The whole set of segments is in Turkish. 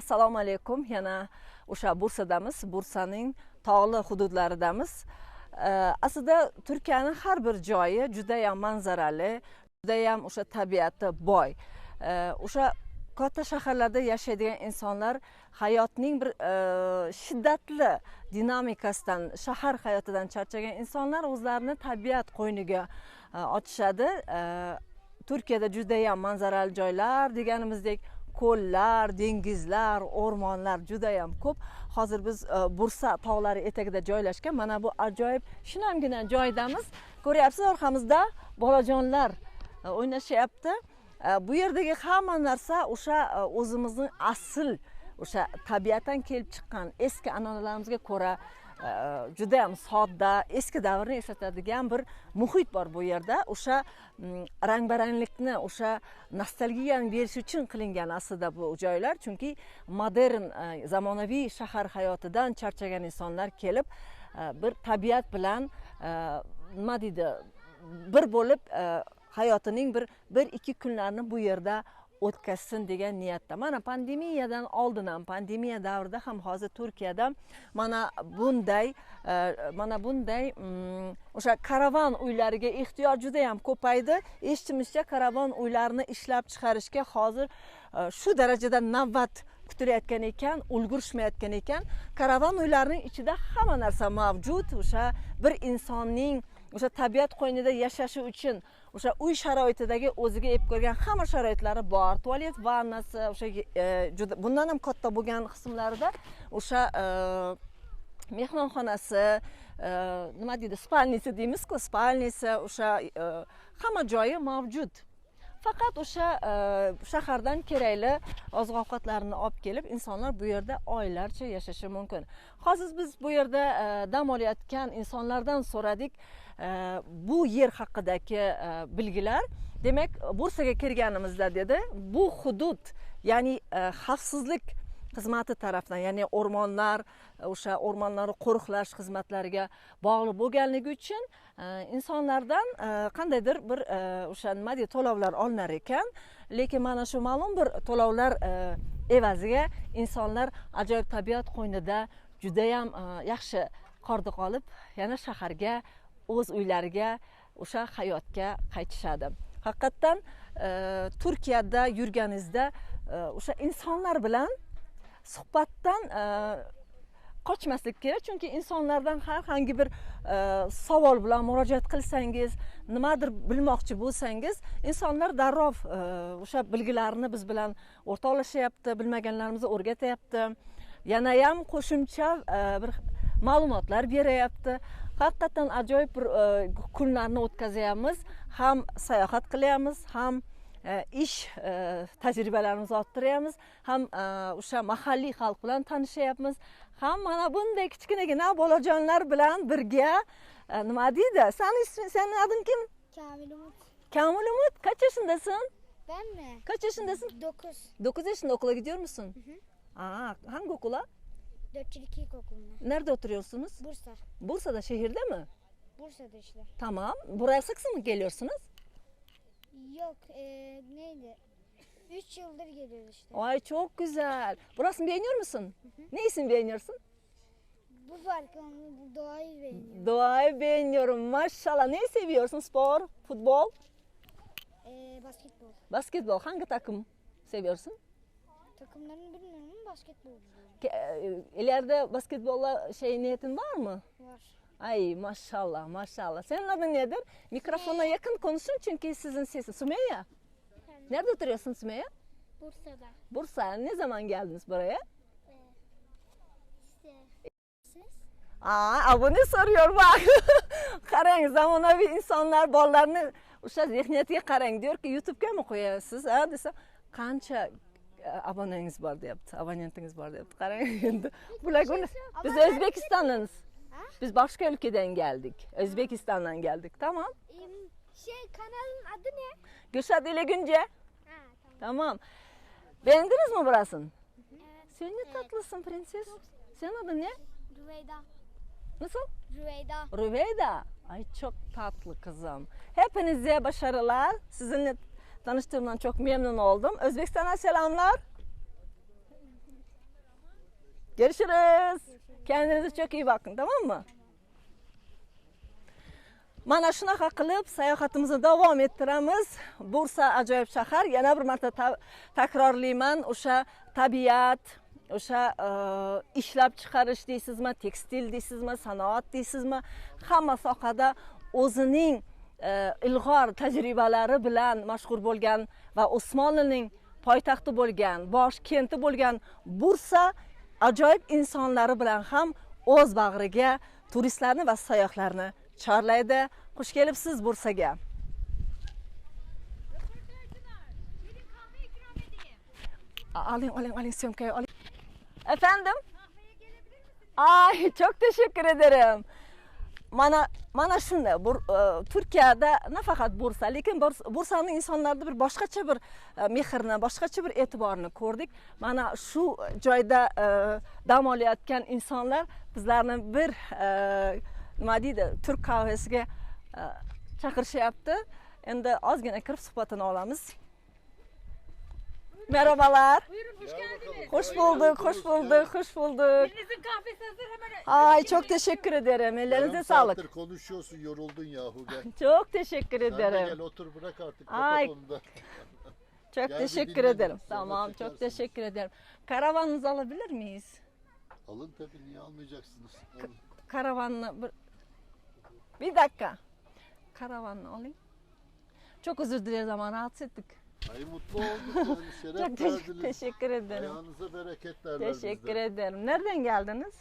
assalomu alaykum. Yana o'sha bursadamiz bursaning tog'li hududlaridamiz. Aslida turkiyani har bir joyi judayam manzarali judayam o'sha tabiati boy. O'sha katta shaharlarda yashaydigan insonlar hayotning bir e, shiddatli dinamikasidan shahar hayotidan charchagan insonlar o'zlarini tabiat qo'yniga e, otishadi. Turkiyada judayam manzarali joylar deganimizdek ko'llar dengizlar o'rmonlar judayam ko'p. Hozir biz e, bursa tog'lari etagida joylashgan. Mana bu ajoyib shinamgina joydamiz. Ko'ryapsiz orqamizda bolajonlar e, o'ynashyapti. E, bu yerdagi hamma narsa o'sha o'zimizni o'zimizning asl o'sha tabiatdan kelib chiqqan eski an'analarimizga ko'ra juda judayam sodda eski davrni eslatadigan bir muhit bor bu yerda. O'sha mm, rang baranglikni o'sha nostalgiyani berish uchun qilingan aslida bu joylar. Chunki modern e, zamonaviy shahar hayotidan charchagan insonlar kelib e, bir tabiat bilan nima deydi bir bo'lib hayotining bir bir ikki kunlarini bu yerda o'tkazsin degan niyatda. Mana pandemiyadan oldin ham pandemiya davrida ham hozir turkiyada mana bunday e, mana bunday mm, o'sha karavan uylariga ehtiyoj juda yam ko'paydi. Eshitishimizcha karavan uylarini ishlab chiqarishga hozir e, shu darajada navbat kutilayotgan ekan ulgurishmayotgan ekan. Karavan uylarining ichida hamma narsa mavjud. O'sha bir insonning o'sha tabiat qo'ynida yashashi uchun o'sha uy sharoitidagi o'ziga ep ko'rgan hamma sharoitlari bor. Tualet vannasi o'sha e, juda bundan ham katta bo'lgan qismlarida o'sha e, mehmonxonasi e, nima deydi spalnisi deymizku spalnisi o'sha hamma joyi mavjud. Faqat o'sha shahardan kerakli oziq ovqatlarini olib kelib insonlar bu yerda oylarcha yashashi mumkin. Hozir biz bu yerda dam olayotgan insonlardan so'radik. Bu yer haqidagi e, bilgilar demak bursaga kelganimizda dedi bu hudud ya'ni e, xavfsizlik xizmati tarafdan ya'ni o'rmonlar e, o'sha o'rmonlarni qo'riqlash xizmatlariga bog'liq bo'lganligi uchun insonlardan qandaydir bir o'sha nima deydi to'lovlar olinar ekan. Lekin mana shu ma'lum bir to'lovlar evaziga insonlar ajoyib tabiat qo'ynida judayam yaxshi qordiq olib yana shaharga o'z uylariga o'sha hayotga qaytishadi. Haqiqatdan e, turkiyada yurganingizda e, o'sha insonlar bilan suhbatdan e, qochmaslik kerak. Chunki insonlardan har bir e, savol bilan murojaat qilsangiz nimadir bilmoqchi bo'lsangiz insonlar darrov e, o'sha bilgilarini biz bilan o'rtoqlashyapti bilmaganlarimizni o'rgatyapti. Yanayam qo'shimcha e, bir ma'lumotlar beryapti. Haqiqatdan ajoyib bir e, kunlarni o'tkazyapmiz ham sayohat qilyapmiz ham e, ish e, tajribalarimizni orttiryapmiz ham o'sha mahalliy xalq bilan tanishyapmiz ham mana bunday kichkinagina bolajonlar bilan birga nima deydi? Sani isming seni ading kim? Kamil Umut. kamil umid kaç yaşındasın? Ben mi? kaç yaşındasın? 9. 9 yaşında okula gidiyor musun? Aa, hangi okula Dörtçülük İlkokulu'na. nerede oturuyorsunuz Bursa. bursa'da şehirde mi Bursa'da işte. tamam buraya sık sık mı geliyorsunuz Yok eee neydi? 3 yıldır geliyoruz işte. ay çok güzel burasını beğeniyor musun ne beğeniyorsun Bu parkı bu doğayı beğeniyorum. Doğayı beğeniyorum maşallah. Neyi seviyorsun? Spor, futbol, Eee basketbol. basketbol. Hangi takım seviyorsun? Takımlarını bilmiyorum ama basketbol biliyorum. Ke- e, İleride basketbolla şey niyetin var mı? Var. Ay maşallah maşallah. Senin adın nedir? Mikrofona yakın konuşun çünkü sizin sesi. Sümeyye. Nerede oturuyorsun Sümeyye? Bursa'da. Bursa. Ne zaman geldiniz buraya? İşte. Siz? Aa, abone soruyor bak. qarang zamonaviy insonlar bolalarini o'sha zehniyatiga qarang diyorki youtube'ga mi qo'yasiz a desam qancha e, abonengiz bor deyapti abonentingiz bor deyapti qarang endi bularga uni- biz o'zbekistondanmiz biz boshqa ülkeden geldik. O'zbekistondan geldik. Tamam. Şey kanalın adı ne? Gülşat ile Günce tamam. tamam. Beğendiniz mi burasını? Evet. sen ne tatlısın prenses. Senin adın ne? Rüveyda. nasıl? Rüveyda. Rüveyda. Ay çok tatlı kızım. Hepinize başarılar. Sizinle tanıştığımdan çok memnun oldum. Özbekistan'a selamlar. Görüşürüz. Kendinize çok iyi bakın tamam mı? Mana shunaqa qilib sayohatimizni davom ettiramiz. Bursa ajoyib shahar. Yana bir marta ta- takrorlayman, o'sha tabiat, o'sha ishlab chiqarish deysizmi, tekstil deysizmi, sanoat deysizmi, hamma sohada o'zining ilg'or tajribalari bilan mashhur bo'lgan va Osmonlining poytaxti bo'lgan, bosh kenti bo'lgan Bursa ajoyib insonlari bilan ham o'z bag'riga turistlarni va sayyohlarni chorlaydi. Xush kelibsiz Bursaga. Aling, aling, aling syomkayı aling. Efendim? Ay çok teşekkür ederim. Mana mana shunday e, Turkiyada nafaqat Bursa, lekin bursani Bursaning insonlarida bir boshqacha bir e, mehrni, boshqacha bir e'tiborni ko'rdik. Mana shu joyda e, dam olayotgan insonlar bizlarni bir nima deydi, turk kahvesiga chaqirishyapti. Endi ozgina kirib suhbatini olamiz. Merhabalar. Buyurun hoş geldiniz. Hoş bulduk, hoş bulduk, hoş bulduk. Birinizin kahvesi hazır hemen. Ay çok teşekkür ederim. Ellerinize sağlık. saattir konuşuyorsun yoruldun yahu gel. Çok teşekkür Sen de gel ederim. otur bırak artık Ay. Çok Gel bir teşekkür ederim. sonra Tamam, çok çekersiniz. teşekkür ederim. Karavanınızı alabilir miyiz? Alın tabii niye almayacaksınız? Alın. Karavanını bir, bir dakika. Karavanını alayım. Çok özür dileriz ama rahatsız ettik. Ay mutlu olduk yani şeref Çok te- verdiniz. teşekkür ederim. Ayağınıza bereket derler Teşekkür bizde. ederim. Nereden geldiniz?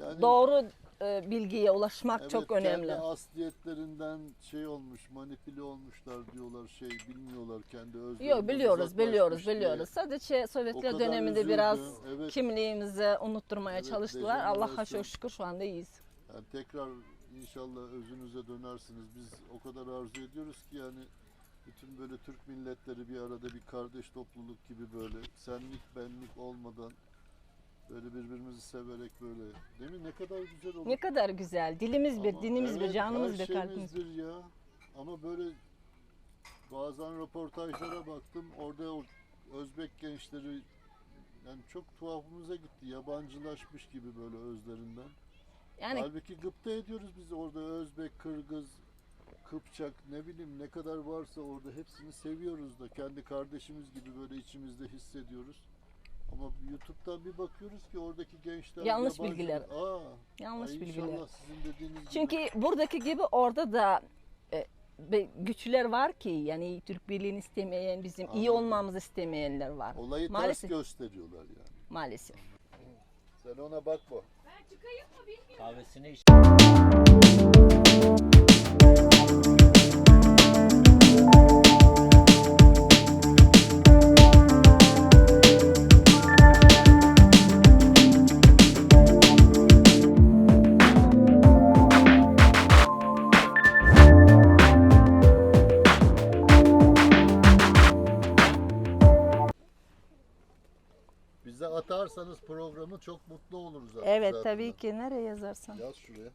Yani, Doğru e, bilgiye ulaşmak evet, çok önemli. Kendi asliyetlerinden şey olmuş manipüle olmuşlar diyorlar şey bilmiyorlar kendi özlerinden Yok biliyoruz, biliyoruz, diye. biliyoruz. Sadece Sovyetler döneminde üzüldüm, biraz evet. kimliğimizi unutturmaya Evet, çalıştılar. Allah'a çok şükür şu anda iyiyiz. Yani tekrar inşallah özünüze dönersiniz. Biz o kadar arzu ediyoruz ki yani bütün böyle Türk milletleri bir arada bir kardeş topluluk gibi böyle senlik benlik olmadan böyle birbirimizi severek böyle değil mi? Ne kadar güzel olur. Ne kadar güzel. Dilimiz bir, Ama dinimiz bir, evet, canımız her bir, kalbimiz bir. bir ya. Ama böyle bazen röportajlara baktım. Orada Özbek gençleri yani çok tuhafımıza gitti. Yabancılaşmış gibi böyle özlerinden. Yani Halbuki gıpta ediyoruz biz orada Özbek, Kırgız, Kıpçak ne bileyim ne kadar varsa orada hepsini seviyoruz da kendi kardeşimiz gibi böyle içimizde hissediyoruz. Ama YouTube'dan bir bakıyoruz ki oradaki gençler Yanlış yabancı- bilgiler. Aa, yanlış ay bilgiler. Sizin dediğiniz gibi. Çünkü buradaki gibi orada da e, güçler var ki yani Türk Birliği'ni istemeyen, bizim iyi Anladım. olmamızı istemeyenler var. Olayı Maalesef. ters gösteriyorlar yani. Maalesef. Sen ona bakma. Ben çıkayım mı bilmiyorum. Kahvesini iç. Bize atarsanız programı çok mutlu oluruz. Evet zaten. tabii ki. Nereye yazarsan. Yaz şuraya.